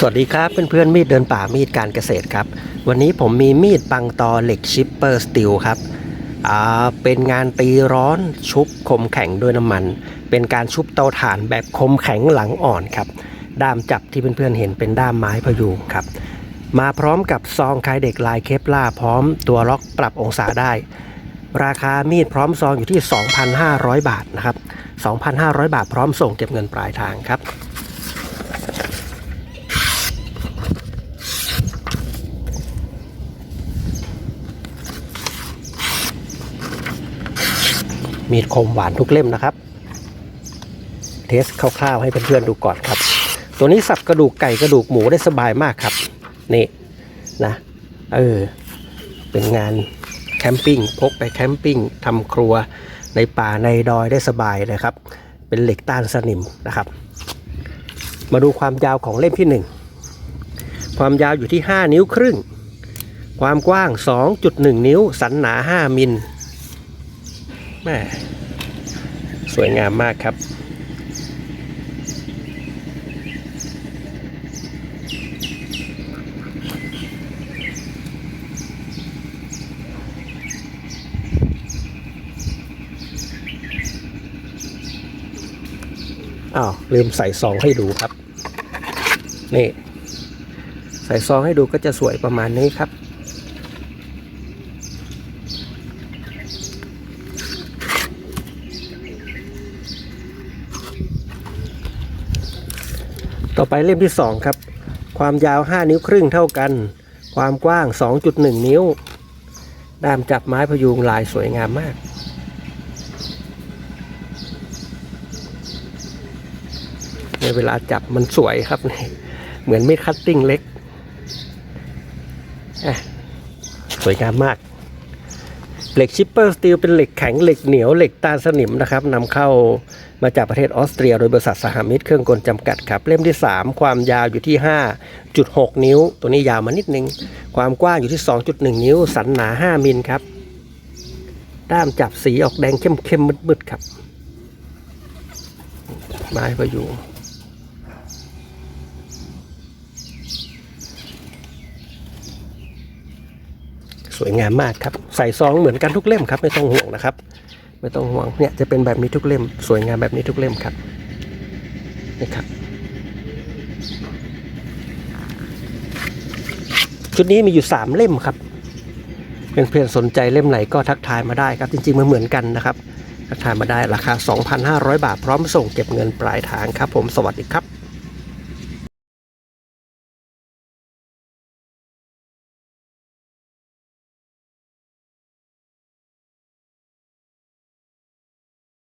สวัสดีครับเพื่อนๆมีดเดินป่ามีดการเกษตรครับ วันนี้ผมมีมีดปังตอเหล็กชิปเปอร์สตีลครับอ่าเป็นงานตีร้อนชุบคมแข็งด้วยน้ำมัน เป็นการชุบเตาถ่านแบบคมแข็งหลังอ่อนครับ ด้ามจับที่เพื่อนๆเห็นเป็นด้ามไม้พยุงครับ มาพร้อมกับซองคายเด็กลายเคปล่าพร้อมตัวล็อกปรับองศาได้ ราคามีดพร้อมซองอยู่ที่ 2,500 บาทนะครับ 2,500 บาทพร้อมส่งเก็บเงินปลายทางครับ มีดคมหวานทุกเล่มนะครับ เทสคร่าวๆให้เพื่อนๆดูก่อนครับ ตัวนี้สับกระดูกไก่กระดูกหมูได้สบายมากครับ นี่นะเออเป็นงานแคมปิ้งพกไปแคมปิ้งทำครัวในป่าในดอยได้สบายเลยครับ เป็นเหล็กต้านสนิมนะครับ มาดูความยาวของเล่มที่ 1 ความยาวอยู่ที่ 5 นิ้วครึ่ง ความกว้าง 2.1 นิ้ว สันหนา 5 มิล แม่สวยงามมากครับ อ้าว ลืมใส่ซองให้ดูครับ นี่ ใส่ซองให้ดูก็จะสวยประมาณนี้ครับ ต่อไปเล่มที่ 2 ครับ ความยาว 5 นิ้วครึ่งเท่ากัน ความกว้าง 2.1 นิ้ว ด้ามจับไม้พยุงลายสวยงามมาก ในเวลาจับมันสวยครับนี่เหมือนมีดคัตติ้งเล็กอะสวยงามมาก เหล็กชิปเปอร์สตีลเป็นเหล็กแข็งเหล็กเหนียวเหล็กต้านสนิมนะครับนำเข้ามาจากประเทศออสเตรีย โดยบริษัทสหมิตรเครื่องกลจำกัดครับ เล่มที่ 3 ความยาวอยู่ที่ 5.6 นิ้ว ตัวนี้ยาวมานิดนึง ความกว้างอยู่ที่ 2.1 นิ้ว สันหนา 5 มิลครับ ด้ามจับสีออกแดงเข้มๆมืดๆครับไม้พยุง สวยงามมากครับ ใส่ซองเหมือนกันทุกเล่มครับ ไม่ต้องห่วงนะครับ ไม่ต้องห่วงเนี่ยจะเป็นแบบนี้ทุกเล่ม สวยงามแบบนี้ทุกเล่มครับนี่ครับ ชุดนี้มีอยู่ 3 เล่มครับเพื่อนๆสนใจเล่มไหนก็ทักทายมาได้ครับ จริงๆมันเหมือนกันนะครับทักทายมาได้ราคา 2,500 บาทพร้อมส่งเก็บเงินปลายทางครับ ผมสวัสดีครับ